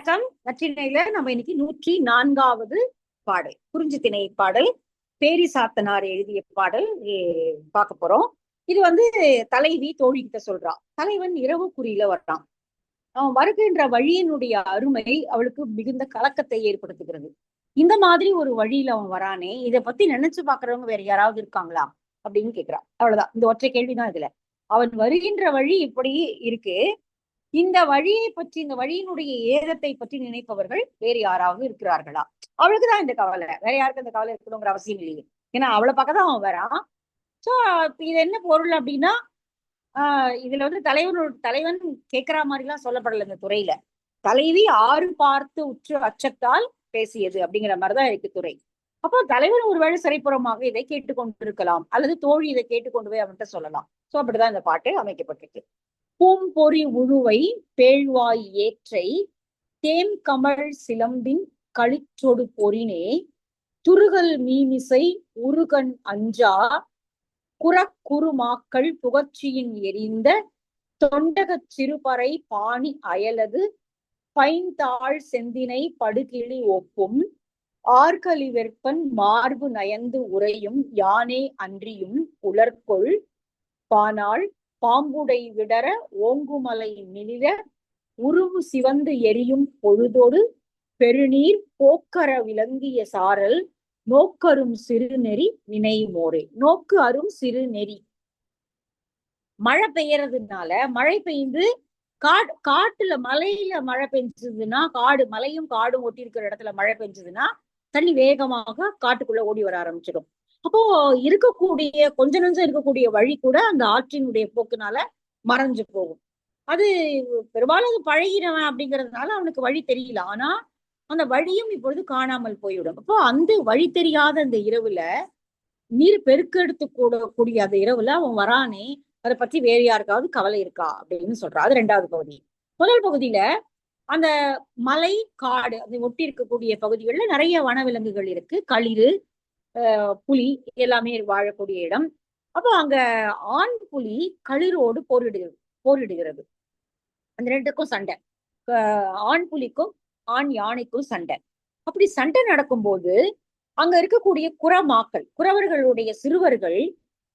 வணக்கம். நற்றினையில நம்ம இன்னைக்கு நூற்றி நான்காவது பாடல். குறிஞ்சி திணை பாடல். பேரி சாத்தனார் எழுதிய பாடல் பார்க்க போறோம். இது வந்து தலைவி தோழி கிட்ட சொல்றா. தலைவன் இரவு குறியில வர்றான். அவன் வருகின்ற வழியினுடைய அருமை அவளுக்கு மிகுந்த கலக்கத்தை ஏற்படுத்துகிறது. இந்த மாதிரி ஒரு வழியில அவன் வரானே இதை பத்தி நினைச்சு பாக்குறவங்க வேற யாராவது இருக்காங்களா? அப்படின்னு கேக்குறான் அவ்வளவுதான். இந்த ஒற்றை கேள்விதான் இதுல. அவன் வருகின்ற வழி இப்படி இருக்கு. இந்த வழியை பற்றி இந்த வழியினுடைய ஏதத்தை பற்றி நினைப்பவர்கள் வேறு யாராவது இருக்கிறார்களா? அவளுக்குதான் இந்த கவலை. வேற யாருக்கு இந்த கவலை இருக்கணுங்கிற அவசியம் இல்லையே. ஏன்னா அவளை பக்கத்தான் அவன் வரான் சோ இது என்ன பொருள் அப்படின்னா ஆஹ் இதுல வந்து தலைவனோட தலைவன் கேட்கிற மாதிரி எல்லாம் சொல்லப்படல இந்த துறையில. தலைவி ஆறு பார்த்து உற்று அச்சத்தால் பேசியது அப்படிங்கிற மாதிரிதான் இருக்கு துறை. அப்போ தலைவன் ஒருவேளை சிறைப்புறமாக இதை கேட்டுக்கொண்டிருக்கலாம். அல்லது தோழி இதை கேட்டுக்கொண்டு போய் அவன்கிட்ட சொல்லலாம். சோ அப்படிதான் இந்த பாட்டு அமைக்கப்பட்டிருக்கு. பூம்பொறி உழுவை பேழ்வாய் ஏற்றை தேம் கமழ் சிலம்பின் களிற்றொடு பொறினே துருகல் மீமிசை உருகன் அஞ்சா குறக்குறுமாக்கள் புகழ்ச்சியின் எரிந்த தொண்டகச் சிறுபறை பாணி அயலது பைந்தாள் செந்தினை படுகிளி ஒப்பும் ஆர்களி வெற்பன் மார்பு நயந்து உறையும் யானே அன்றியும் உலர்கொள் பானாள் பாம்புடை விடர ஓங்குமலை மிளிர உருவு சிவந்து எரியும் பொழுதோடு பெருநீர் போக்கர விளங்கிய சாரல் நோக்கரும் சிறுநெறி நினைமோரே நோக்கு அரும் சிறுநெறி. மழை பெய்யறதுனால மழை பெய்ந்து காடு காட்டுல மலையில மழை பெஞ்சதுன்னா காடு மலையும் காடும் ஒட்டி இருக்கிற இடத்துல மழை பெஞ்சதுன்னா தண்ணி வேகமாக காட்டுக்குள்ள ஓடி வர ஆரம்பிச்சிடும். அப்போ இருக்கக்கூடிய கொஞ்ச நஞ்சம் இருக்கக்கூடிய வழி கூட அந்த ஆற்றினுடைய போக்குனால மறைஞ்சு போகும். அது பெரும்பாலும் அது பழகினவன் அப்படிங்கிறதுனால அவனுக்கு வழி தெரியல. ஆனா அந்த வழியும் இப்பொழுது காணாமல் போய்விடும். அப்போ அந்த வழி தெரியாத அந்த இரவுல நீர் பெருக்கெடுத்து கூடக்கூடிய அந்த இரவுல அவன் வரானே அதை பத்தி வேற யாருக்காவது கவலை இருக்கா? அப்படின்னு சொல்றான் அது ரெண்டாவது பகுதி. முதல் பகுதியில அந்த மலை காடு அதை ஒட்டி இருக்கக்கூடிய பகுதிகள்ல நிறைய வனவிலங்குகள் இருக்கு. களிறு புலி எல்லாமே வாழக்கூடிய இடம். அப்போ அங்க ஆண் புலி களிரோடு போரிடுகிறது போரிடுகிறது. அந்த ரெண்டுக்கும் சண்டை. ஆண் புலிக்கும் ஆண் யானைக்கும் சண்டை. அப்படி சண்டை நடக்கும்போது அங்க இருக்கக்கூடிய குரமாக்கள் குறவர்களுடைய சிறுவர்கள்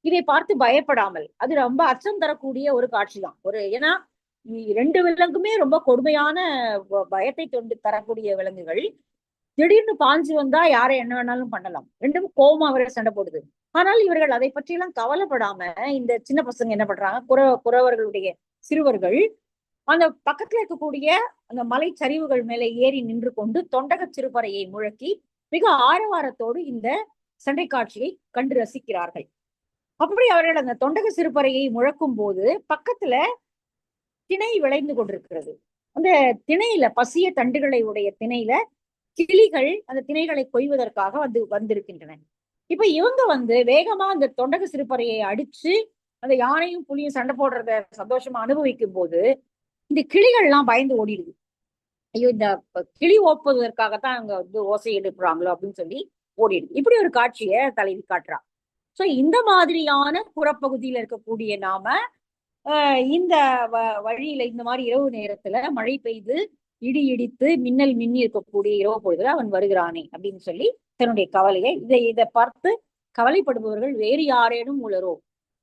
இதை பார்த்து பயப்படாமல் அது ரொம்ப அச்சம் தரக்கூடிய ஒரு காட்சி தான். ஒரு ஏன்னா ரெண்டு விலங்குமே ரொம்ப கொடுமையான பயத்தை தொண்டு தரக்கூடிய விலங்குகள். திடீர்னு பாஞ்சு வந்தா யாரை என்ன வேணாலும் பண்ணலாம். ரெண்டும் கோமா அவரை சண்டை போடுது. ஆனால் இவர்கள் அதை பற்றியெல்லாம் கவலைப்படாம இந்த சின்ன பசங்க என்ன பண்றாங்க? குற குறவர்களுடைய சிறுவர்கள் அந்த பக்கத்துல இருக்கக்கூடிய அந்த மலை சரிவுகள் மேலே ஏறி நின்று கொண்டு தொண்டக சிறுபறையை முழக்கி மிக ஆரவாரத்தோடு இந்த சண்டை காட்சியை கண்டு ரசிக்கிறார்கள். அப்படி அவர்கள் அந்த தொண்டக சிறுபறையை முழக்கும் போது பக்கத்துல திணை விளைந்து கொண்டிருக்கிறது. அந்த திணையில பசிய தண்டுகளை உடைய திணையில கிளிகள் அந்த திணைகளை கொய்வதற்காக வந்து வந்திருக்கின்றன. இப்ப இவங்க வந்து வேகமா அந்த தொண்டக சிறுபறையை அடிச்சு அந்த யானையும் புலியும் சண்டை போடுறத சந்தோஷமா அனுபவிக்கும் போது இந்த கிளிகள்லாம் பயந்து ஓடிடுது. ஐயோ இந்த கிளி ஓப்புவதற்காகத்தான் அவங்க வந்து ஓசை எழுப்புறாங்களோ அப்படின்னு சொல்லி ஓடிடுது. இப்படி ஒரு காட்சியை தலைவி காட்டுறா. சோ இந்த மாதிரியான புறப்பகுதியில இருக்கக்கூடிய நாம ஆஹ் இந்த வ- வழியில இந்த மாதிரி இரவு நேரத்துல மழை பெய்து இடி இடித்து மின்னல் மின்னி இருக்கக்கூடிய இரவு பொழுதுல அவன் வருகிறானே அப்படின்னு சொல்லி தன்னுடைய கவலையை இதை இதை பார்த்து கவலைப்படுபவர்கள் வேறு யாரேனும் உளரோ?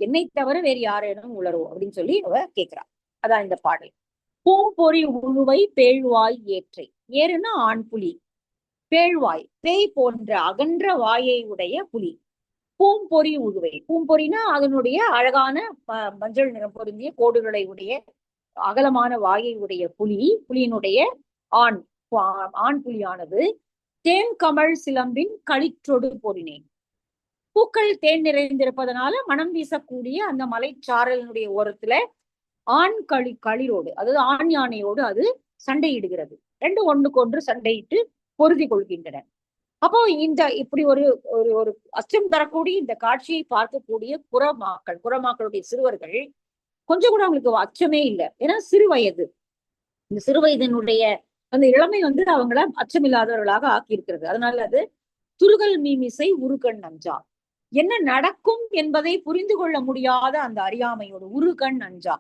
என்னை தவிர வேறு யாரேனும் உளரோ? அப்படின்னு சொல்லி அவ கேக்குறா அதான் இந்த பாடல். பூம்பொறி உழுவை பேழ்வாய் ஏற்றை. ஏறுனா ஆண் புலி. பேழ்வாய். பேய் போன்ற அகன்ற வாயை உடைய புலி. பூம்பொறி உழுவை. பூம்பொறினா அதனுடைய அழகான மஞ்சள் நிறம் பொருந்திய கோடுகளை உடைய அகலமான வாயை உடைய புலி புலியினுடைய ஆண் ஆண் புலியானது தேன் கமழ் சிலம்பின் களிற்றொடு பொறினே பூக்கள் தேன் நிறைந்திருப்பதனால மனம் வீசக்கூடிய அந்த மலைச்சாரலினுடைய ஓரத்துல ஆண் களி களிரோடு அதாவது ஆண் யானையோடு அது சண்டையிடுகிறது. ரெண்டு ஒண்ணுக்கு ஒன்று சண்டையிட்டு பொருதி கொள்கின்றன. அப்போ இந்த இப்படி ஒரு ஒரு ஒரு அச்சம் தரக்கூடிய இந்த காட்சியை பார்க்கக்கூடிய புறமாக்கள் புறமாக்களுடைய சிறுவர்கள் கொஞ்சம் கூட அவங்களுக்கு அச்சமே இல்லை. ஏன்னா சிறு வயது. இந்த சிறு வயதினுடைய அந்த இளமை வந்து அவங்கள அச்சமில்லாதவர்களாக ஆக்கி இருக்கிறது அதனால அது துருகல் மீமிசை உருகண் அஞ்சா. என்ன நடக்கும் என்பதை புரிந்து கொள்ள முடியாத அந்த அறியாமையோட உருகண் நஞ்சா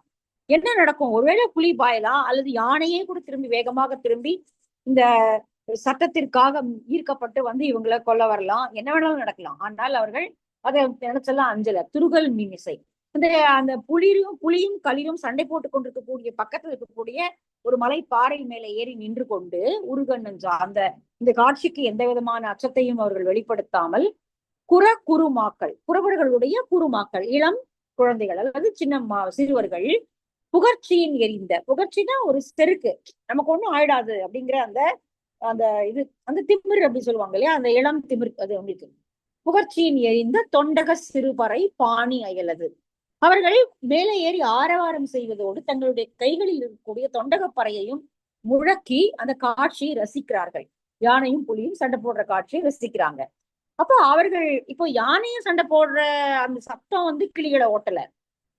என்ன நடக்கும்? ஒருவேளை புலி பாயலாம் அல்லது யானையே கூட திரும்பி வேகமாக திரும்பி இந்த சட்டத்திற்காக ஈர்க்கப்பட்டு வந்து இவங்களை கொல்ல வரலாம்? என்ன வேணாலும் நடக்கலாம். ஆனால் அவர்கள் அதை நினைச்செல்லாம் அஞ்சல. துருகல் மீமிசை. அந்த அந்த புலியும் புலியும் களிரும் சண்டை போட்டு கொண்டிருக்கக்கூடிய பக்கத்துல இருக்கக்கூடிய ஒரு மலை பாறை மேலே ஏறி நின்று கொண்டு உருகண்ணஞ்சா அந்த இந்த காட்சிக்கு எந்த விதமான அச்சத்தையும் அவர்கள் வெளிப்படுத்தாமல் குற குருமாக்கள் குறவர்களுடைய குருமாக்கள் இளம் குழந்தைகள் அல்லது சின்ன மா- சிறுவர்கள் புகழ்ச்சியின் எரிந்த புகழ்ச்சினா ஒரு செருக்கு. நமக்கு ஒண்ணும் ஆயிடாது அப்படிங்கிற அந்த அந்த இது அந்த திமிர் அப்படின்னு சொல்லுவாங்க இல்லையா? அந்த இளம் திமிர் அது உங்களுக்கு புகழ்ச்சியின் எரிந்த தொண்டக சிறுபறை பாணி அயலது. அவர்கள் மேலே ஏறி ஆரவாரம் செய்வதோடு தங்களுடைய கைகளில் இருக்கக்கூடிய தொண்டகப்பறையையும் முழக்கி அந்த காட்சியை ரசிக்கிறார்கள். யானையும் புலியும் சண்டை போடுற காட்சியை ரசிக்கிறாங்க. அப்போ அவர்கள் இப்போ யானையும் சண்டை போடுற அந்த சத்தம் வந்து கிளிகளை ஓட்டல.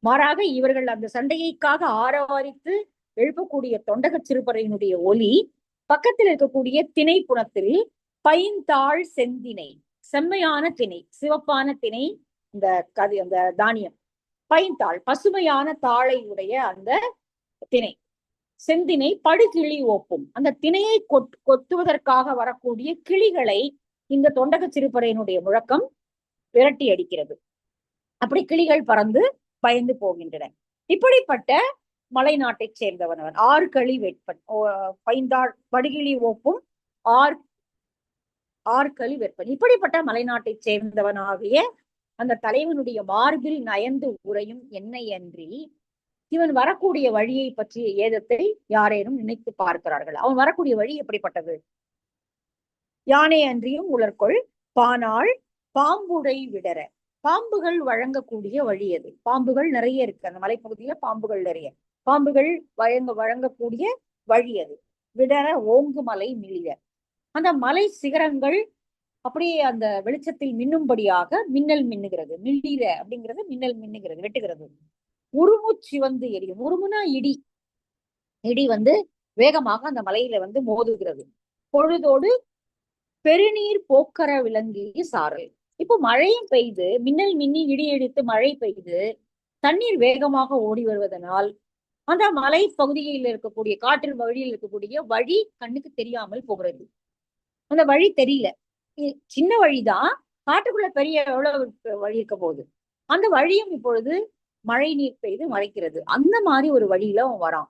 மாறாக இவர்கள் அந்த சண்டையைக்காக ஆரவாரித்து எழுப்பக்கூடிய தொண்டக சிறுபறையினுடைய ஒலி பக்கத்தில் இருக்கக்கூடிய திணை புணத்தில் பைந்தாள் செந்தினை செம்மையான திணை சிவப்பான திணை இந்த கதி அந்த தானியம். பைந்தாள் பசுமையான தாளை உடைய அந்த திணை. செந்தினை படுகிளி ஓப்பும். அந்த திணையை கொத் கொத்துவதற்காக வரக்கூடிய கிளிகளை இந்த தொண்டக சிறுபறையினுடைய முழக்கம் விரட்டி அடிக்கிறது. அப்படி கிளிகள் பறந்து பயந்து போகின்றன. இப்படிப்பட்ட மலை நாட்டை சேர்ந்தவன் அவன். ஆறு களி வெட்பன் ஓ- பைந்தாள் படுகிளி ஓப்பும் ஆர் ஆற்களி வெப்பன் இப்படிப்பட்ட மலைநாட்டைச் சேர்ந்தவனாகிய அந்த தலைவனுடைய மார்பில் நயந்து உறையும் என்னை அன்றி இவன் வரக்கூடிய வழியை பற்றிய ஏதத்தை யாரேனும் நினைத்து பார்க்கிறார்கள். அவன் வரக்கூடிய வழி எப்படிப்பட்டது? யானை அன்றியும் உலர்கொள் பானாள் பாம்புடை விடர பாம்புகள் வழங்கக்கூடிய வழி அது பாம்புகள் நிறைய இருக்கு. அந்த மலைப்பகுதியில பாம்புகள் நிறைய. பாம்புகள் வழங்க வழங்கக்கூடிய வழி அது விடர ஓங்கு மலை மிளிர. அந்த மலை சிகரங்கள் அப்படியே அந்த வெளிச்சத்தில் மின்னும்படியாக மின்னல் மின்னுகிறது. மில்லிர அப்படிங்கிறது மின்னல் மின்னுகிறது வெட்டுகிறது. உருமுச்சி சிவந்து எரியும் உருமுனா இடி. இடி வந்து வேகமாக அந்த மலையில வந்து மோதுகிறது. பொழுதோடு பெருநீர் போக்கர விளங்கிய சாரல். இப்போ மழையும் பெய்து மின்னல் மின்னி இடி இடித்து மழை பெய்து தண்ணீர் வேகமாக ஓடி வருவதனால் அந்த மலை பகுதியில் இருக்கக்கூடிய காற்றின் வழியில் இருக்கக்கூடிய வழி கண்ணுக்கு தெரியாமல் போகிறது. அந்த வழி தெரியல. சின்ன வழிதான் காட்டுக்குள்ள பெரிய எவ்வளவு வழி இருக்க போகுது? அந்த வழியும் இப்பொழுது மழை நீர் பெய்து மறைக்கிறது. அந்த மாதிரி ஒரு வழியில அவன் வரான்.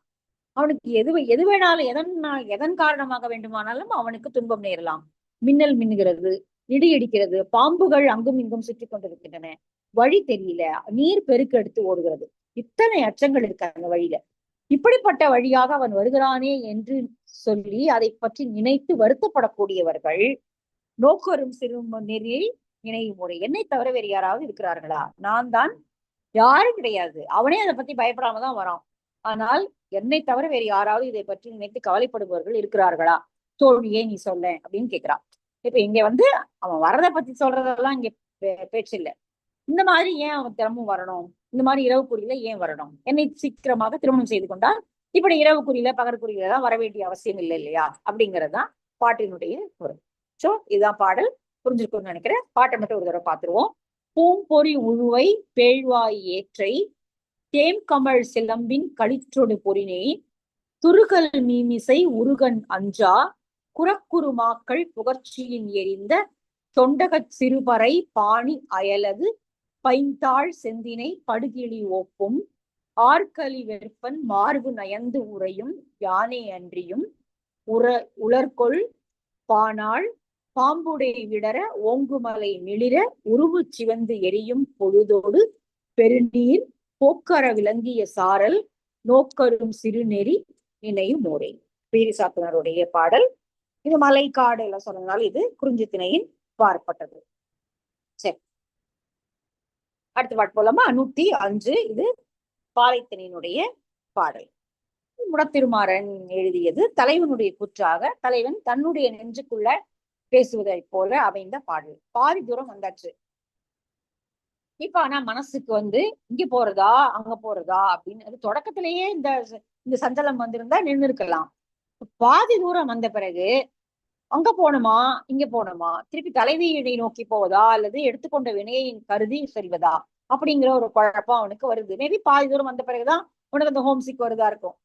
அவனுக்கு எது எது வேணாலும் எதன் எதன் காரணமாக வேண்டுமானாலும் அவனுக்கு துன்பம் நேரலாம். மின்னல் மின்னுகிறது இடி இடிக்கிறது பாம்புகள் அங்கும் இங்கும் சுற்றி கொண்டிருக்கின்றன. வழி தெரியல. நீர் பெருக்கெடுத்து ஓடுகிறது. இத்தனை அச்சங்கள் இருக்கு அந்த வழியில. இப்படிப்பட்ட வழியாக அவன் வருகிறானே என்று சொல்லி அதை பற்றி நினைத்து வருத்தப்படக்கூடியவர்கள் நோக்கரும் சிறும் நெறியை இணையும் முறை. என்னை தவிர வேறு யாராவது இருக்கிறார்களா? நான் தான். யாரும் கிடையாது. அவனே அதை பத்தி பயப்படாம தான் வரான். ஆனால் என்னை தவிர வேறு யாராவது இதை பற்றி நினைத்து கவலைப்படுபவர்கள் இருக்கிறார்களா? தோழியே நீ சொல்ல? அப்படின்னு கேட்கிறான். இப்ப இங்க வந்து அவன் வரதை பத்தி சொல்றதெல்லாம் இங்க பே- பேச்சு இல்ல இந்த மாதிரி ஏன் அவன் தினமும் வரணும்? இந்த மாதிரி இரவு குறியில ஏன் வரணும்? என்னை சீக்கிரமாக திருமணம் செய்து கொண்டால் இப்படி இரவு குறியில பகற்குறியில தான் வர வேண்டிய அவசியம் இல்லை இல்லையா? அப்படிங்கறதுதான் பாட்டினுடைய பொருள். சோ இதுதான் பாடல். புரிஞ்சிருக்கும்னு நினைக்கிறேன். பாட்டை மட்டும் ஒரு தடவை பார்த்துருவோம். பூம்பொறி உழுவை பேழ்வாய் ஏற்றை தேம்கமழ் சிலம்பின் களிற்றொடு பொறினே துருகல் மீமிசை உருகன் அஞ்சா குறக்குருமாக்கள் புகழ்ச்சியின் எரிந்த தொண்டகச் சிறுபறை பாணி அயலது பைந்தாள் செந்தினை படுகிளி ஓப்பும் ஆர்கலி வெப்பன் மார்பு நயந்து உறையும் யானை அன்றியும் உற உலர்கொள் பானாள் பாம்புடை விடர ஓங்குமலை மிளிர உருவு சிவந்து எரியும் பொழுதோடு பெருநீர் போக்கர விளங்கிய சாரல் நோக்கரும் சிறுநெறி இணையும் ஓரை. பீரிசாத்தனருடைய பாடல். இது மலைக்காடு எல்லாம் சொன்னதுனால இது குறிஞ்சி திணையின் பார்ப்பட்டது சரி. அடுத்த பாட்டு போலாமா? நூத்தி அஞ்சு. இது பாலைத்திணையினுடைய பாடல். முடத்திருமாறன் எழுதியது தலைவனுடைய குற்றாக தலைவன் தன்னுடைய நெஞ்சுக்குள்ள பேசுவதைப் போல அமைந்த பாடல். பாதி தூரம் வந்தாச்சு. இப்ப ஆனா மனசுக்கு வந்து இங்க போறதா? அங்க போறதா? அப்படின்னு அது தொடக்கத்திலேயே இந்த இந்த சஞ்சலம் வந்திருந்தா நின்று இருக்கலாம் பாதி தூரம் வந்த பிறகு அங்க போனோமா இங்க போனோமா திருப்பி தலைவியினை நோக்கி போவதா? அல்லது எடுத்துக்கொண்ட வினையை கருதி செல்வதா? அப்படிங்கிற ஒரு குழப்பம் அவனுக்கு வருது. மேபி பாதி தூரம் வந்த பிறகுதான் உனக்கு அந்த ஹோம் சிக் வருதா இருக்கும்.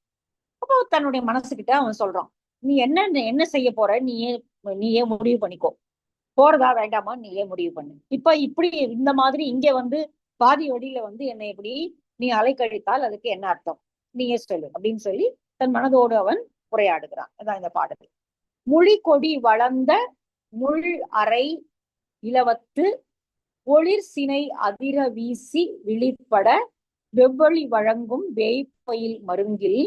அப்போ தன்னுடைய மனசுகிட்ட அவன் சொல்றான். நீ என்ன என்ன செய்ய போற? நீயே நீயே முடிவு பண்ணிக்கோ. போறதா வேண்டாமா? நீயே முடிவு பண்ணு. இப்ப இப்படி இந்த மாதிரி இங்க வந்து பாதி வழியில வந்து என்னை இப்படி நீ அலைக்கழித்தால் அதுக்கு என்ன அர்த்தம்? நீயே சொல்லு அப்படின்னு சொல்லி தன் மனதோடு அவன் உரையாடுகிறான். அதான் இந்த பாடல். மொழி கொடி வளர்ந்த முள் அறை இலவத்து ஒளிர் சினை அதிர வீசி விழிப்பட வெவ்வழி வழங்கும் வேய்ப்பயில் மருங்கில்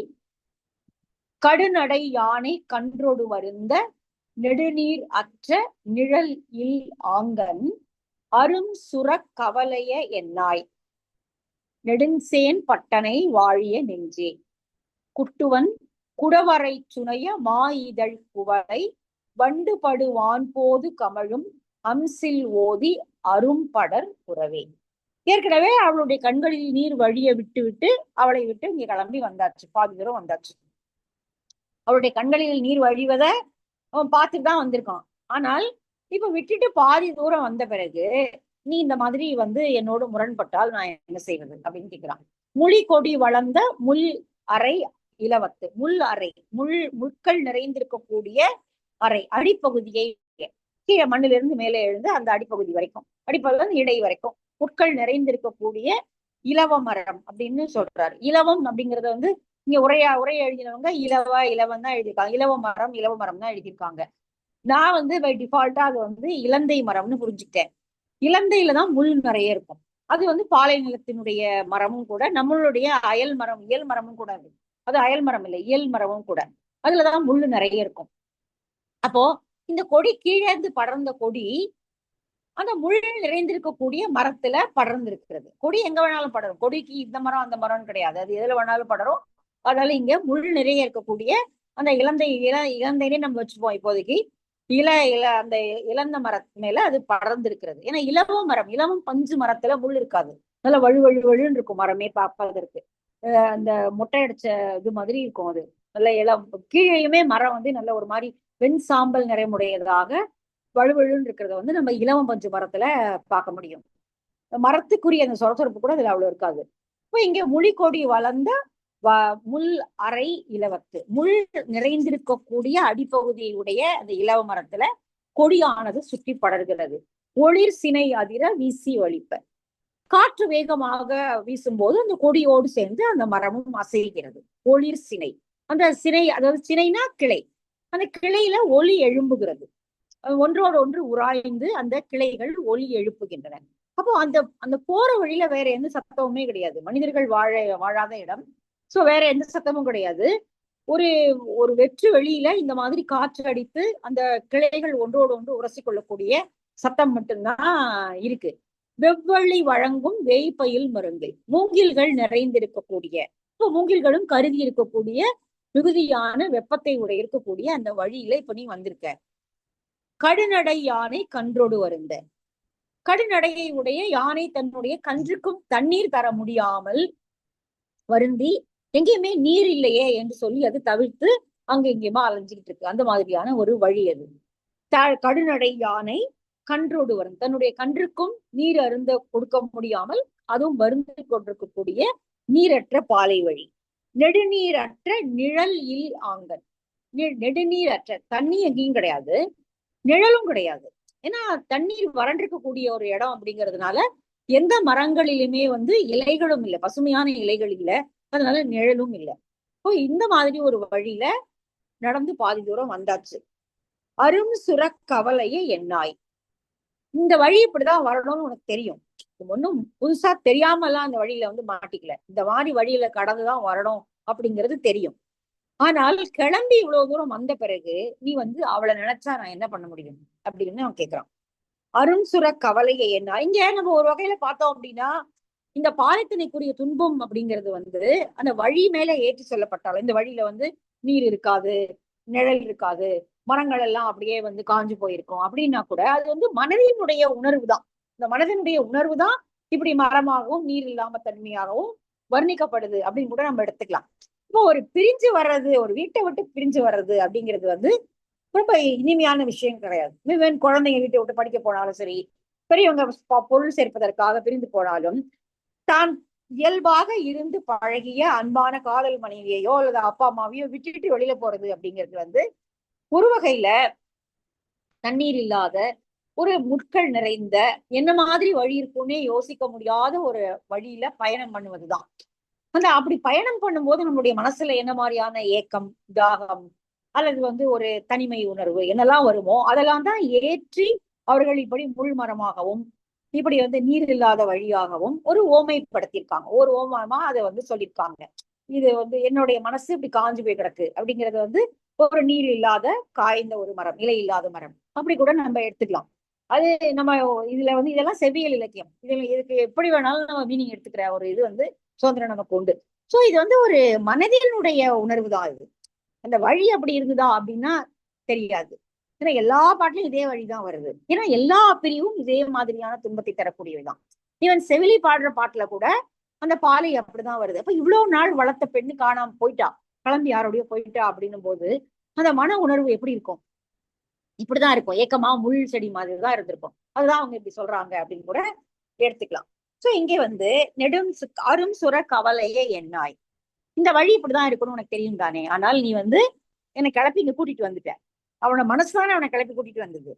கடுநடை யானை கன்றோடு வருந்த நெடுநீர் அற்ற நிழல் இல் ஆங்கன் அரும் சுரக் கவலைய என்னாய்? நெடுஞ்சேன் பட்டனை வாழிய நெஞ்சே. குட்டுவன் குடவரை சுனைய மா இதழ் குவளை வண்டுபடுவான் போது கமழும் அம்சில் ஓதி அரும்படர் புறவே. ஏற்கனவே அவளுடைய கண்களில் நீர் வழிய விட்டு விட்டு அவளை விட்டு இங்க கிளம்பி வந்தாச்சு. பாதி தூரம் வந்தாச்சு. அவருடைய கண்களில் நீர் வழிவதை அவன் பார்த்துட்டு தான் வந்திருக்கான். ஆனால் இப்ப விட்டுட்டு பாதி தூரம் வந்த பிறகு நீ இந்த மாதிரி வந்து என்னோடு முரண்பட்டால் நான் என்ன செய்வது? அப்படின்னு கேட்கிறான் முழி கொடி வளர்ந்த முள் அறை இலவத்து. முள் அறை முள் முட்கள் நிறைந்திருக்கக்கூடிய அறை அடிப்பகுதியை கீழே மண்ணிலிருந்து மேலே எழுந்து அந்த அடிப்பகுதி வரைக்கும். அடிப்பகுதி இடை வரைக்கும். முட்கள் நிறைந்திருக்கக்கூடிய இலவ மரம் அப்படின்னு சொல்றாரு. இலவம் அப்படிங்கறத வந்து இங்க உரையா உரைய எழுதினவங்க இலவ இலவம் தான் எழுதியிருக்காங்க. இலவ மரம் இலவ மரம் தான் எழுதியிருக்காங்க. நான் வந்து பை டிஃபால்ட்டா அது வந்து இலந்தை மரம்னு புரிஞ்சுக்கிட்டேன். இலந்தையில தான் முள் நிறைய இருக்கும். அது வந்து பாலை நிலத்தினுடைய மரமும் கூட நம்மளுடைய அயல் மரம் இயல் மரமும் கூட அது. அயல் மரம் இல்லை இயல் மரமும் கூட. அதுலதான் முள்ளு நிறைய இருக்கும். அப்போ இந்த கொடி கீழே இருந்து படர்ந்த கொடி அந்த முள் நிறைந்திருக்கக்கூடிய மரத்துல படர்ந்து இருக்கிறது கொடி எங்க வேணாலும் படரும். கொடிக்கு இந்த மரம் அந்த மரம்னு கிடையாது. அது எதுல வேணாலும் படரும். அதனால இங்க முள் நிறைய இருக்கக்கூடிய அந்த இலந்தை இள இலந்தைனே நம்ம வச்சுப்போம் இப்போதைக்கு. இல இல அந்த இளந்த மரத்து மேல அது படர்ந்திருக்கிறது. ஏன்னா இலவ மரம் இலவம் பஞ்சு மரத்துல முள் இருக்காது. நல்ல வழு வழு வழுன்னு இருக்கும் மரமே பார்ப்பதற்கு. அந்த மொட்டை அடிச்ச இது மாதிரி இருக்கும் அது. நல்ல இளம் கீழேயுமே மரம் வந்து நல்ல ஒரு மாதிரி வெண் சாம்பல் நிறைமுடையதாக வழுவழுன்னு இருக்கிறத வந்து நம்ம இலவம் பஞ்சு மரத்துல பார்க்க முடியும். மரத்துக்குரிய அந்த சொரசொரப்பு கூட அதுல அவ்வளவு இருக்காது. இப்போ இங்க முழிக்கொடி வளர்ந்த முள் அறை இலவத்து. முள் நிறைந்திருக்கக்கூடிய அடிப்பகுதியை உடைய அந்த இலவ மரத்துல கொடியானது சுற்றி படர்கிறது. ஒளிர் சினை அதிர வீசி ஒழிப்ப. காற்று வேகமாக வீசும்போது அந்த கொடியோடு சேர்ந்து அந்த மரமும் அசைகிறது. ஒளிர் சினை. அந்த சினை அதாவது சினைனா கிளை. அந்த கிளையில ஒளி எழும்புகிறது. ஒன்றோடு ஒன்று உராய்ந்து அந்த கிளைகள் ஒளி எழுப்புகின்றன. அப்போ அந்த அந்த போற வழியில வேற எந்த சத்தமுமே கிடையாது. மனிதர்கள் வாழ வாழாத இடம். சோ வேற எந்த சத்தமும் கிடையாது. ஒரு ஒரு வெற்று வெளியில இந்த மாதிரி காற்று அடித்து அந்த கிளைகள் ஒன்றோடு ஒன்று உரசி கொள்ளக்கூடிய சத்தம் மட்டும்தான் இருக்கு. வெவ்வள்ளி வழங்கும் வேய்பயில் மருந்து மூங்கில்கள் நிறைந்திருக்கக்கூடிய இப்போ மூங்கில்களும் கருதி இருக்கக்கூடிய மிகுதியான வெப்பத்தை உடைய இருக்கக்கூடிய அந்த வழியில இப்ப நீ வந்திருக்க. கடுநடை யானை கன்றோடு வருந்த கடுநடையை உடைய யானை தன்னுடைய கன்றுக்கும் தண்ணீர் தர முடியாமல் வருந்தி எங்கேயுமே நீர் இல்லையே என்று சொல்லி அது தவிர்த்து அங்க எங்கேயுமா அலைஞ்சுக்கிட்டு இருக்கு. அந்த மாதிரியான ஒரு வழி அது. த கடுநடை யானை கன்றோடு வரும் தன்னுடைய கன்றுக்கும் நீர் அருந்த கொடுக்க முடியாமல் அதுவும் வருந்து கொண்டிருக்கக்கூடிய நீரற்ற பாலை வழி. நெடுநீரற்ற நிழல் இல் ஆங்கன். நெடுநீரற்ற தண்ணி எங்கேயும் கிடையாது. நிழலும் கிடையாது. ஏன்னா தண்ணீர் வறண்டிருக்கக்கூடிய ஒரு இடம் அப்படிங்கிறதுனால எந்த மரங்களிலுமே வந்து இலைகளும் இல்லை. பசுமையான இலைகள் இல்லை. அதனால நிழலும் இல்லை. இப்போ இந்த மாதிரி ஒரு வழியில நடந்து பாதி தூரம் வந்தாச்சு. அரும் சுர கவலைய எண்ணாய் இந்த வழி இப்படிதான் வரணும்னு உனக்கு தெரியும். ஒன்றும் புதுசா தெரியாமலாம் அந்த வழியில வந்து மாட்டிக்கல. இந்த மாதிரி வழியில கடந்துதான் வரணும் அப்படிங்கிறது தெரியும். ஆனால் கிளம்பி இவ்வளவு தூரம் வந்த பிறகு நீ வந்து அவளை நினைச்சா நான் என்ன பண்ண முடியும்? அப்படின்னு அவன் கேக்குறான். அருண் சுர கவலையை என்ன இங்க நம்ம ஒரு வகையில பார்த்தோம் அப்படின்னா இந்த பாலத்தினைக்குரிய துன்பம் அப்படிங்கிறது வந்து அந்த வழி மேல ஏற்றி சொல்லப்பட்டாலும் இந்த வழியில வந்து நீர் இருக்காது நிழல் இருக்காது மரங்கள் எல்லாம் அப்படியே வந்து காஞ்சு போயிருக்கும். அப்படின்னா கூட அது வந்து மனதினுடைய உணர்வு தான் இந்த மனதினுடைய உணர்வு தான் இப்படி மரமாகவும் நீர் இல்லாம தன்மையாகவும் வர்ணிக்கப்படுது அப்படின்னு கூட நம்ம எடுத்துக்கலாம். இப்போ ஒரு பிரிஞ்சு வர்றது ஒரு வீட்டை விட்டு பிரிஞ்சு வர்றது அப்படிங்கிறது வந்து ரொம்ப இனிமையான விஷயம் கிடையாது. குழந்தைங்க வீட்டை விட்டு படிக்க போனாலும் சரி பெரியவங்க பொருள் சேர்ப்பதற்காக பிரிந்து போனாலும் தான் இயல்பாக இருந்து பழகிய அன்பான காதல் மனைவியையோ அல்லது அப்பா அம்மாவையோ விட்டுட்டு வெளியில போறது அப்படிங்கிறது வந்து ஒரு வகையில தண்ணீர் இல்லாத ஒரு முட்கள் நிறைந்த என்ன மாதிரி வழி இருக்கும்னே யோசிக்க முடியாத ஒரு வழியில பயணம் பண்ணுவதுதான். அந்த அப்படி பயணம் பண்ணும்போது நம்மளுடைய மனசுல என்ன மாதிரியான ஏக்கம் தாகம் அல்லது வந்து ஒரு தனிமை உணர்வு என்னெல்லாம் வருமோ அதெல்லாம் தான் ஏற்றி அவர்கள் இப்படி முள் மரமாகவும் இப்படி வந்து நீர் இல்லாத வழியாகவும் ஒரு ஓமைப்படுத்தியிருக்காங்க. ஒரு ஓமமா அதை வந்து சொல்லியிருக்காங்க. இது வந்து என்னுடைய மனசு இப்படி காஞ்சு போய் கிடக்கு அப்படிங்கிறது வந்து ஒரு நீர் இல்லாத காய்ந்த ஒரு மரம் இலை இல்லாத மரம். அப்படி கூட நம்ம எடுத்துக்கலாம். அது நம்ம இதுல வந்து இதெல்லாம் செவ்வியல் இலக்கியம். இதுல இதுக்கு எப்படி வேணாலும் நம்ம மீனிங் எடுத்துக்கிற ஒரு இது வந்து சுதந்திரம் நமக்கு உண்டு. சோ இது வந்து ஒரு மனதினுடைய உணர்வு தான் இது. அந்த வழி அப்படி இருக்குதா அப்படின்னா தெரியாது. ஏன்னா எல்லா பாட்டிலும் இதே வழிதான் வருது. ஏன்னா எல்லா பிரிவும் இதே மாதிரியான துன்பத்தை தரக்கூடியதுதான் ஈவன் செவிலி பாடுற பாட்டுல கூட அந்த பாலை அப்படிதான் வருது. அப்ப இவ்வளவு நாள் வளர்த்த பெண்ணு காணாம போயிட்டா கிளம்பி யாரோடய போயிட்டா அப்படின்னும் போது அந்த மன உணர்வு எப்படி இருக்கும்? இப்படிதான் இருக்கும். ஏக்கமா முள் செடி மாதிரி தான் இருந்திருக்கும். அதுதான் அவங்க இப்படி சொல்றாங்க அப்படின்னு கூட எடுத்துக்கலாம். சோ இங்கே வந்து நெடும் அரும் சுர கவலையே எண்ணாய் இந்த வழி இப்படிதான் இருக்கணும் உனக்கு தெரியும் தானே? ஆனால் நீ வந்து என்னை கிளப்பி இங்க கூட்டிட்டு வந்துட்ட. அவனோட மனசுதானே அவனை கிளப்பி கூட்டிட்டு வந்தது.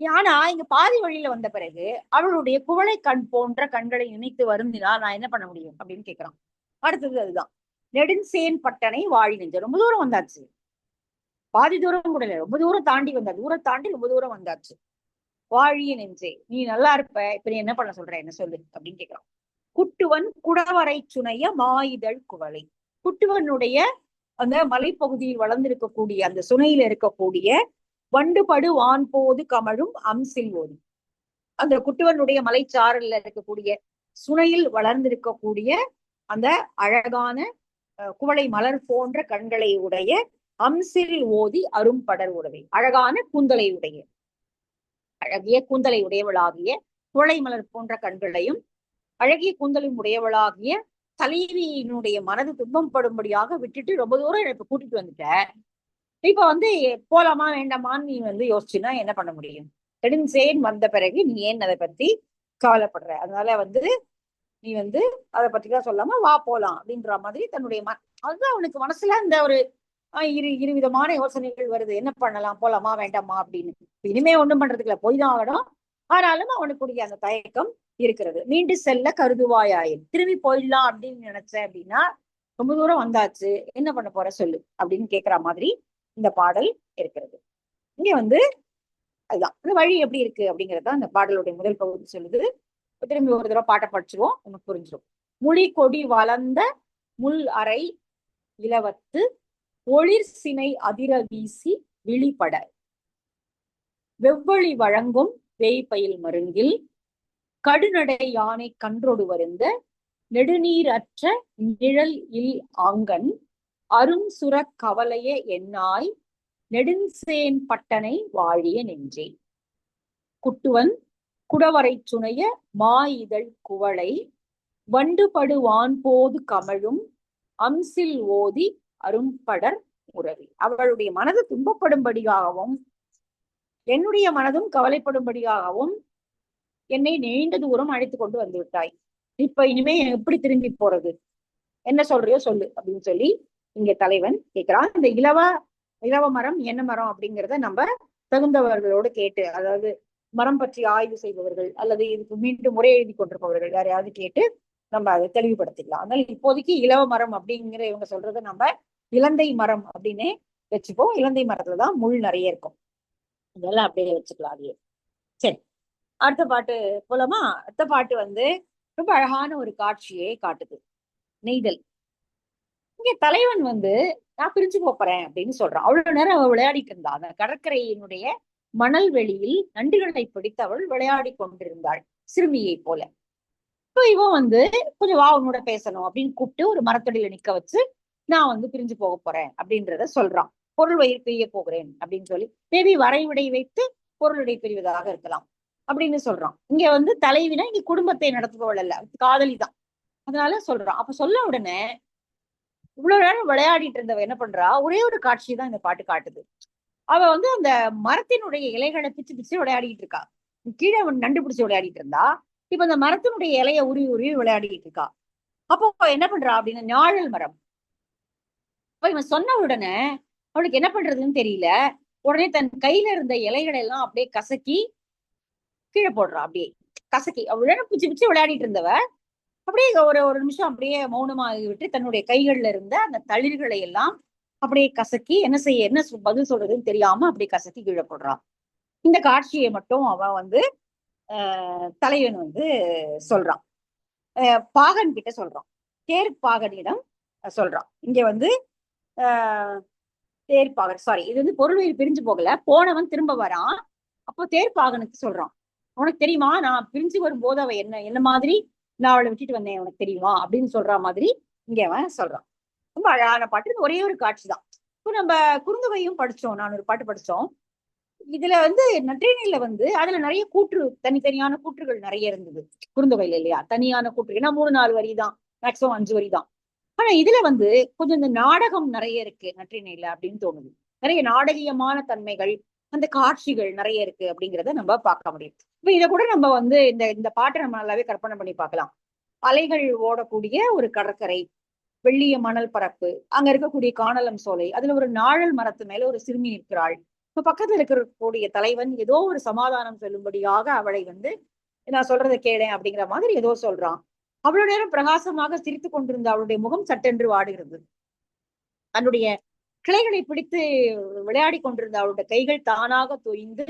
ஆனா இங்க பாதி வழியில வந்த பிறகு அவளுடைய குவளை கண் போன்ற கண்களை நினைத்து வருந்தினா நான் என்ன பண்ண முடியும் அப்படின்னு கேக்குறான். அடுத்தது அதுதான். நெடுஞ்சேன் பட்டனை வாழி நெஞ்ச. ரொம்ப தூரம் வந்தாச்சு. பாதி தூரம் கூட இல்லை ரொம்ப தூரம் தாண்டி வந்தா. தூரம் தாண்டி ரொம்ப தூரம் வந்தாச்சு. வாழிய நெஞ்சே நீ நல்லா இருப்ப இப்ப நீ என்ன பண்ண சொல்ற என்ன சொல்லு அப்படின்னு கேக்குறான். குட்டுவன் குடவரை சுனைய மாயிதழ் குவளை. குட்டுவனுடைய அந்த மலைப்பகுதியில் வளர்ந்திருக்கக்கூடிய அந்த சுனையில இருக்கக்கூடிய வண்டுபடு வான் போது கமழும் அம்சில் ஓடி அந்த குட்டுவனுடைய மலைச்சாரல்ல இருக்கக்கூடிய சுனையில் வளர்ந்திருக்கக்கூடிய அந்த அழகான அஹ், குவளை மலர் போன்ற கண்களை உடைய அம்சில் ஓதி அரும்படர் உடவை அழகான கூந்தலை உடைய. அழகிய கூந்தலை உடையவளாகிய குவளை மலர் போன்ற கண்களையும் அழகிய கூந்தலும் உடையவளாகிய தலைவியினுடைய மனது துன்பம் படும்படியாக விட்டுட்டு ரொம்ப தூரம் இப்ப கூட்டிட்டு வந்துட்ட. இப்ப வந்து போலாமா வேண்டாமான்னு நீ வந்து யோசிச்சுன்னா என்ன பண்ண முடியும்? நெடுஞ்சேன் வந்த பிறகு நீ ஏன் அதை பத்தி கவலைப்படுற? அதனால வந்து நீ வந்து அதை பத்தி சொல்லாம வா போலாம் அப்படின்ற மாதிரி தன்னுடைய ம அதுதான் அவனுக்கு மனசுல இந்த ஒரு இரு இரு விதமான யோசனைகள் வருது. என்ன பண்ணலாம் போலாமா வேண்டாமா அப்படின்னு. இனிமே ஒண்ணும் பண்றதுக்கு இல்ல. போய் தான் ஆகணும். ஆனாலும் அவனுக்குரிய அந்த தயக்கம் இருக்கிறது. மீண்டு செல்ல கருதுவாயாயின். திரும்பி போயிடலாம் அப்படின்னு நினைச்சேன் அப்படின்னா ரொம்ப தூரம் வந்தாச்சு என்ன பண்ண போற சொல்லு அப்படின்னு கேக்குற மாதிரி இந்த பாடல் இருக்கிறது. இங்க வந்து அதுதான். அந்த வழி எப்படி இருக்கு அப்படிங்கறத அந்த பாடலுடைய முதல் பகுதி சொல்லுது. திரும்பி ஒரு தடவை பாட்டை படிச்சிருவோம் நமக்கு புரிஞ்சிடும் முழி கொடி வளர்ந்த முள் அறை இலவத்து ஒளிர் சினை அதிர வீசி விழிபட. வெவ்வழி வழங்கும் வேய்பயில் மருங்கில் கடுநடை யானை கன்றொடு வருந்த நெடுநீரற்ற நிழல் இல் ஆங்கன் அரும் சுரக் கவலைய எண்ணாய் நெடுஞ்சேன் பட்டனை வாழிய நெஞ்சே. குட்டுவன் குடவரை சுனைய மா இதழ் குவளை வண்டுபடுவான் போது கமழும் அம்சில் ஓதி அரும்படர் உறவி. அவளுடைய மனது துன்பப்படும்படியாகவும் என்னுடைய மனதும் கவலைப்படும்படியாகவும் என்னை நீண்ட தூரம் அழைத்து கொண்டு வந்து விட்டாய். இப்ப இனிமே எப்படி திரும்பி போறது? என்ன சொல்றியோ சொல்லு அப்படின்னு சொல்லி இங்க தலைவன் கேக்குறான் இந்த இலவ இலவ மரம் என்ன மரம் அப்படிங்கிறத நம்ம தகுந்தவர்களோடு கேட்டு அதாவது மரம் பற்றி ஆய்வு செய்பவர்கள் அல்லது இதுக்கு மீண்டும் முறை எழுதி கொண்டிருப்பவர்கள் யாரையாவது கேட்டு நம்ம அதை தெளிவுபடுத்திக்கலாம். அதனால இப்போதைக்கு இலவ மரம் அப்படிங்கிற இவங்க சொல்றதை நம்ம இலந்தை மரம் அப்படின்னே வச்சுப்போம். இலந்தை மரத்துலதான் முள் நிறைய இருக்கும். இதெல்லாம் அப்படியே வச்சுக்கலாம் அதையே. சரி. அடுத்த பாட்டு போலமா? அடுத்த பாட்டு வந்து ரொம்ப அழகான ஒரு காட்சியை காட்டுது. நெய்தல். இங்க தலைவன் வந்து நான் பிரிஞ்சு போறேன் அப்படின்னு சொல்றான். அவ்வளவு நேரம் அவள் விளையாடிட்டு இருந்தா அந்த கடற்கரையினுடைய மணல் வெளியில் நண்டுகளை பிடித்து அவள் விளையாடி கொண்டிருந்தாள் சிறுமியை போல. இப்ப இவன் வந்து கொஞ்சம் வா உன்னோட பேசணும் அப்படின்னு கூப்பிட்டு ஒரு மரத்தடியில நிக்க வச்சு நான் வந்து பிரிஞ்சு போக போறேன் அப்படின்றத சொல்றான். பொருள் வயிறு பிரிய போகிறேன் அப்படின்னு சொல்லி மேபி வரைவிடை வைத்து பொருளுடைய பிரிவதாக இருக்கலாம் அப்படின்னு சொல்றான் இங்க வந்து தலைவினா இங்க குடும்பத்தை நடத்துபவள் அல்ல காதலி தான் அதனால சொல்றான் அப்ப சொல்ல உடனே இவ்வளவு நேரம் விளையாடிட்டு இருந்தவ என்ன பண்றா? ஒரே ஒரு காட்சி தான் இந்த பாட்டு காட்டுது. அவ வந்து அந்த மரத்தினுடைய இலைகளை பிச்சு பிச்சு விளையாடிட்டு இருக்கா. கீழே நண்டு பிடிச்சு விளையாடிட்டு இருந்தா. இப்ப அந்த மரத்தினுடைய இலைய உருவி உருவி விளையாடிட்டு இருக்கா. அப்போ என்ன பண்றா அப்படின்னா ஞாழல் மரம். அப்ப இவன் சொன்ன உடனே அவளுக்கு என்ன பண்றதுன்னு தெரியல. உடனே தன் கையில இருந்த இலைகளை எல்லாம் அப்படியே கசக்கி கீழே போடுறா அப்படியே கசக்கி. அவள பிச்சு பிச்சு விளையாடிட்டு இருந்தவ அப்படியே ஒரு ஒரு நிமிஷம் அப்படியே மௌனமாகி விட்டு தன்னுடைய கைகள்ல இருந்த அந்த தளிர்களை எல்லாம் அப்படியே கசக்கி என்ன செய்ய என்ன பதில் சொல்றதுன்னு தெரியாம அப்படியே கசக்கி கீழே போடுறான் இந்த காட்சியை மட்டும் அவன் வந்து ஆஹ் தலைவன் வந்து சொல்றான். பாகன் கிட்ட சொல்றான். தேர் பாகனிடம் சொல்றான். இங்க வந்து ஆஹ் தேர் பாகன் சாரி இது வந்து பொருள் பிரிஞ்சு போகல. போனவன் திரும்ப வரான். அப்போ தேர் பாகனுக்கு சொல்றான். உனக்கு தெரியுமா? நான் பிரிஞ்சு வரும்போது அவ என்ன என்ன மாதிரி? நான் அவளை விட்டுட்டு வந்தேன் உனக்கு தெரியுமா? அப்படின்னு சொல்ற மாதிரி இங்க அவன் சொல்றான். ரொம்ப அழகான பாட்டு. ஒரே ஒரு காட்சி தான். இப்போ நம்ம குறுந்தொகையும் படிச்சோம். நான் ஒரு பாட்டு படிச்சோம். இதுல வந்து நற்றினையில வந்து அதுல நிறைய கூற்று தனித்தனியான கூற்றுகள் நிறைய இருந்தது. குறுந்தொகையில இல்லையா? தனியான கூற்று. ஏன்னா மூணு நாலு வரி தான். மேக்ஸிமம் அஞ்சு வரி தான். ஆனா இதுல வந்து கொஞ்சம் இந்த நாடகம் நிறைய இருக்கு நற்றினையில அப்படின்னு தோணுது. நிறைய நாடகீயமான தன்மைகள் அந்த காட்சிகள் நிறைய இருக்கு அப்படிங்கிறத நம்ம பார்க்க முடியும். இப்ப இத கூட நம்ம வந்து இந்த இந்த பாட்டை நம்ம நல்லாவே கற்பனை பண்ணி பார்க்கலாம். அலைகள் ஓடக்கூடிய ஒரு கடற்கரை வெள்ளிய மணல் பரப்பு அங்க இருக்கக்கூடிய காணலம் சோலை அதுல ஒரு நாழல் மரத்து மேல ஒரு சிறுமி இருக்கிறாள் இப்ப பக்கத்துல இருக்கக்கூடிய தலைவன் ஏதோ ஒரு சமாதானம் சொல்லும்படியாக அவளை வந்து நான் சொல்றதை கேளேன் அப்படிங்கிற மாதிரி ஏதோ சொல்றான். அவ்வளவு நேரம் பிரகாசமாக சிரித்துக் கொண்டிருந்த அவளுடைய முகம் சட்டென்று வாடுகிறது. தன்னுடைய கிளைகளை பிடித்து விளையாடி கொண்டிருந்த அவளுடைய கைகள் தானாக தொய்ந்து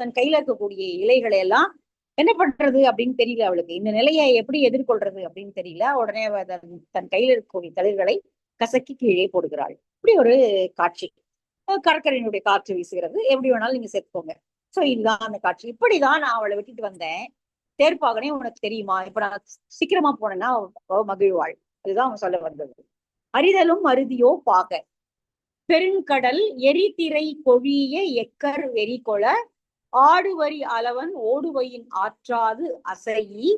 தன் கையில இருக்கக்கூடிய இலைகளை எல்லாம் என்ன பண்றது அப்படின்னு தெரியல அவளுக்கு. இந்த நிலையை எப்படி எதிர்கொள்றது அப்படின்னு தெரியல. உடனே தன் தன் கையில இருக்கக்கூடிய தளிர்களை கசக்கி கீழே போடுகிறாள். இப்படி ஒரு காட்சி. கடற்கரையினுடைய காற்று வீசுகிறது. எப்படி வேணாலும் நீங்க சேர்த்துக்கோங்க சோ இதுதான் அந்த காட்சி. இப்படிதான் நான் அவளை விட்டுட்டு வந்தேன். தேர்ப்பாகனே உனக்கு தெரியுமா? இப்ப நான் சீக்கிரமா போனேன்னா மகிழ்வாள். அதுதான் அவன் சொல்ல வந்தது. அறிதலும் அறுதியோ பாக. பெருங்கடல் எரிதிரை கொழிய எக்கர் வெறிகொள ஆடுவரி அளவன் ஓடுவையின் ஆற்றாது அசையி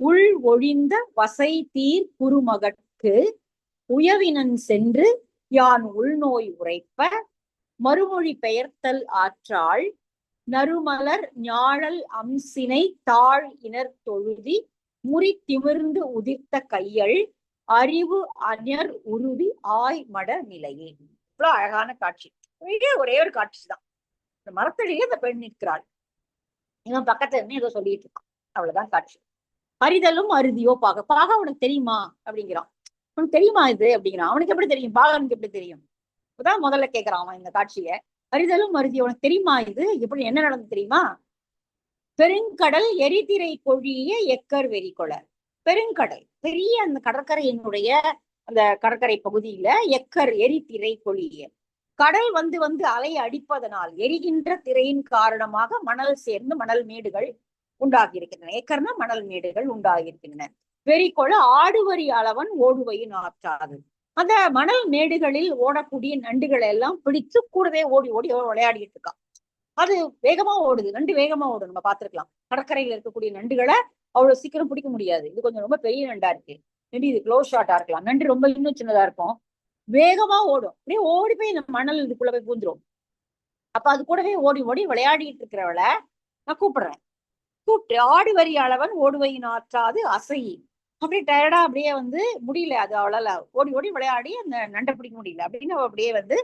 உள் ஒழிந்த வசை தீர் குறுமகற்கு உயவினன் சென்று யான் உள்நோய் உரைப்ப மறுமொழி பெயர்த்தல் ஆற்றாள் நறுமலர் ஞாழல் அம்சினை தாழ் இனர் தொழுதி முறி திமிர்ந்து உதிர்த்த கையள் அறிவு அஞர் உருவி ஆய் மட நிலையே இவ்வளவு அழகான காட்சி. ஒரே ஒரே ஒரு காட்சி தான். இந்த மரத்தடியே இந்த பெண் நிற்கிறாள். இவன் பக்கத்துல இருந்து ஏதோ சொல்லிட்டு இருக்கான். அவ்வளவுதான் காட்சி. அரிதலும் அருதியோ பாக. பாக உனக்கு தெரியுமா? அப்படிங்கிறான். உனக்கு தெரியுமா இது? அப்படிங்கிறான். அவனுக்கு எப்படி தெரியும்? பாகனுக்கு எப்படி தெரியும்? இப்பதான் முதல்ல கேக்குறான் அவன் இந்த காட்சிய. அரிதலும் அறுதி உனக்கு தெரியுமா இது? எப்படி என்ன நடந்து தெரியுமா? பெருங்கடல் எரிதிரை கொழிய எக்கர் வெறிகொள. பெருங்கடல். பெரிய அந்த கடற்கரையினுடைய அந்த கடற்கரை பகுதியில எக்கர் எரித்திரை கொழிய கடல் வந்து வந்து அலை அடிப்பதனால் எரிகின்ற திரையின் காரணமாக மணல் சேர்ந்து மணல் மேடுகள் உண்டாகி இருக்கின்றன ஏக்கர்னா மணல் மேடுகள் உண்டாகி இருக்கின்றன வெறிகொள ஆடுவரி அளவன் ஓடுவையின் ஆற்றாது. அந்த மணல் மேடுகளில் ஓடக்கூடிய நண்டுகளை எல்லாம் பிடிச்சு கூடவே ஓடி ஓடி விளையாடிட்டு இருக்கான். அது வேகமா ஓடுது. நண்டு வேகமா ஓடும். நம்ம பாத்துருக்கலாம் கடற்கரையில இருக்கக்கூடிய நண்டுகளை அவ்வளவு சீக்கிரம் பிடிக்க முடியாது. இது கொஞ்சம் ரொம்ப பெரிய நண்டா இருக்கு. மேபி இது க்ளோஸ் ஷாட்டா இருக்கலாம். நண்டு ரொம்ப இன்னும் சின்னதா இருக்கும். வேகமா ஓடும். அப்படியே ஓடி போய் இந்த மணல் இதுக்குள்ள போய் பூந்துரும். அப்ப அது கூடவே ஓடி ஓடி விளையாடிட்டு இருக்கிறவளை நான் கூப்பிடுறேன். கூப்பிட்டு ஆடு வரி அளவன் ஓடுவையின் ஆற்றாது அசை. அப்படியே டயர்டா அப்படியே வந்து முடியல அது அவளால. ஓடி ஓடி விளையாடி அந்த நண்டை பிடிக்க முடியல. அப்படின்னு அவ அப்படியே வந்து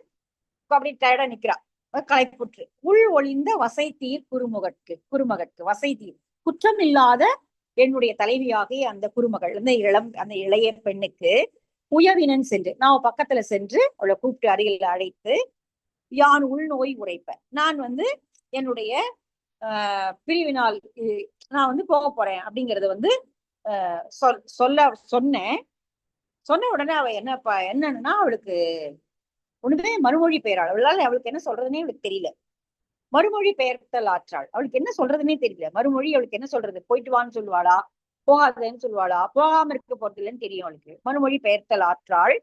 அப்படியே டயர்டா நிக்கிறா. களைப்புற்று. உள் ஒளிந்த வசை தீர் குறுமுகற்கு குறுமகற்கு வசை தீர். குற்றம் இல்லாத என்னுடைய தலைவியாகிய அந்த குருமகள் அந்த இளம் அந்த இளைய பெண்ணுக்கு உயவினன் சென்று நான் பக்கத்துல சென்று அவளை கூப்பிட்டு அருகில் அழைத்து யான் உள்நோய் உரைப்பேன் நான் வந்து என்னுடைய ஆஹ் பிரிவினால் நான் வந்து போக போறேன் அப்படிங்கறத வந்து ஆஹ் சொல் சொல்ல சொன்னேன். சொன்ன உடனே அவ என்ன ப- என்னன்னா அவளுக்கு ஒண்ணுமே மறுமொழி பெயராள் அவளால அவளுக்கு என்ன சொல்றதுன்னே அவளுக்கு தெரியல. மறுமொழி பெயர்த்தல் ஆற்றாள். அவளுக்கு என்ன சொல்றதுன்னே தெரியல. மறுமொழி அவளுக்கு என்ன சொல்றது? போயிட்டு வான்னு சொல்லுவாளா? போகாதேன்னு சொல்லுவாளா? போகாம இருக்க போறது இல்லைன்னு தெரியும் அவளுக்கு. மறுமொழி பெயர்த்தல் ஆற்றாள்.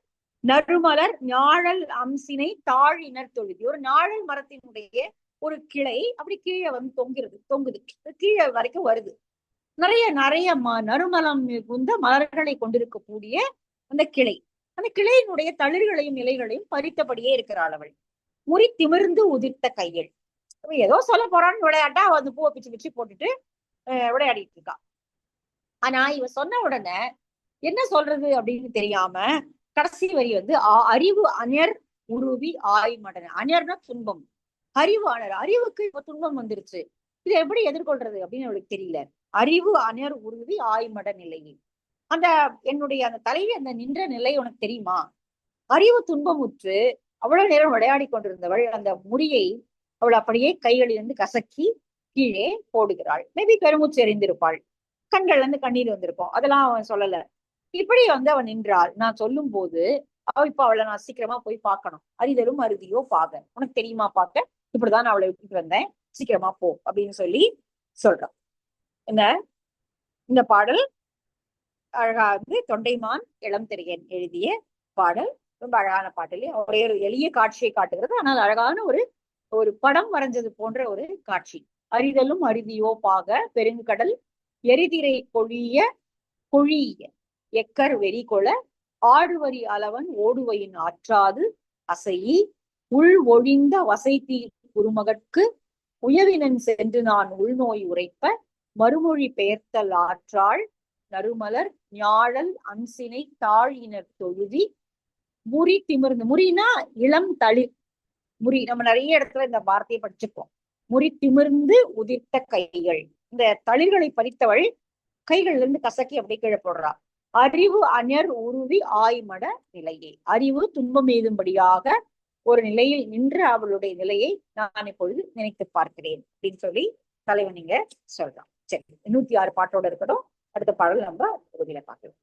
நறுமலர் ஞாழல் அம்சினை தாழினர் தொழுதி. ஒரு ஞாழல் மரத்தினுடைய ஒரு கிளை அப்படி கீழே வந்து தொங்குறது தொங்குது. கீழே வரைக்கும் வருது. நிறைய நிறைய ம நறுமலம் மிகுந்த மலர்களை கொண்டிருக்கக்கூடிய அந்த கிளை. அந்த கிளையினுடைய தளிர்களையும் இலைகளையும் பறித்தபடியே இருக்கிறாள் அவள். முறி திமிர்ந்து உதிர்த்த கையில் ஏதோ சொல்ல போறான்னு விளையாட்டா அவ அந்த பூவை பிச்சு பிச்சு போட்டுட்டு விளையாடிட்டு இருக்கா ஆனா இவ சொன்ன உடனே என்ன சொல்றது அப்படின்னு தெரியாம கடைசி வரி வந்து அறிவு அஞர் உருவி ஆய் மடன. அஞர்னா துன்பம். அறிவு அணர் அறிவுக்கு இப்ப துன்பம் வந்துருச்சு. இதை எப்படி எதிர்கொள்றது அப்படின்னு அவளுக்கு தெரியல. அறிவு அணர் உருவி ஆய்மட நிலையில் அந்த என்னுடைய அந்த தலைவி அந்த நின்ற நிலை உனக்கு தெரியுமா? அறிவு துன்பமுற்று அவ்வளவு நேரம் விளையாடி கொண்டிருந்தவள் அந்த முறியை அவள் அப்படியே கைகளிலிருந்து கசக்கி கீழே போடுகிறாள். மேபி பெருமூச்சு எறிந்திருப்பாள். கண்கள்ல இருந்து கண்ணீர் வந்திருக்கும். அதெல்லாம் அவன் சொல்லல. இப்படி வந்து அவன் நின்றாள். நான் சொல்லும் போது அவ இப்ப அவளை நான் சீக்கிரமா போய் பார்க்கணும். அரிதலும் அறுதியோ பாக உனக்கு தெரியுமா பார்க்க? இப்படிதான் நான் அவளை விட்டுட்டு வந்தேன். சீக்கிரமா போ. அப்படின்னு சொல்லி சொல்றான். இந்த இந்த பாடல் அழகா வந்து தொண்டைமான் இளம் இளம்தெரியன் எழுதிய பாடல். ரொம்ப அழகான பாட்டிலே ஒரே ஒரு எளிய காட்சியை காட்டுகிறது. ஆனால் அழகான ஒரு ஒரு படம் வரைஞ்சது போன்ற ஒரு காட்சி. அரிதலும் அரிதியோ பாக பெருங்கடல் எரிதிரை கொழிய கொழிய. எக்கர் வெறி கொள ஆடுவரி அளவன் ஓடுவையின் ஆற்றாது அசையி. உள் ஒழிந்த வசைத்தீ குருமகற்கு உயவினன் சென்று நான் உள்நோய் உரைப்ப மறுமொழி பெயர்த்தல் ஆற்றாள் நறுமலர் ஞாழல் அன்சினை தாழினர் தொழுதி. முறி திமிர்ந்து முறினா இளம் தளிர் முறி நம்ம நிறைய இடத்துல இந்த வார்த்தையை படிச்சிருக்கோம் முறி திமிர்ந்து உதிர்த்த கைகள். இந்த தளிர்களை பறித்தவள் கைகள்ல இருந்து கசக்கி அப்படியே கீழே போடுறா. அறிவு அஞர் உருவி ஆய்மட நிலையே. அறிவு துன்பம் எய்தும்படியாக ஒரு நிலையில் நின்ற அவளுடைய நிலையை நான் இப்பொழுது நினைத்து பார்க்கிறேன் அப்படின்னு சொல்லி தலைவன் இங்க சொல்றான். சரி நூத்தி ஆறு பாட்டோட இருக்கட்டும். அடுத்த பாடல் நம்ம பகுதியில பார்க்கலாம்.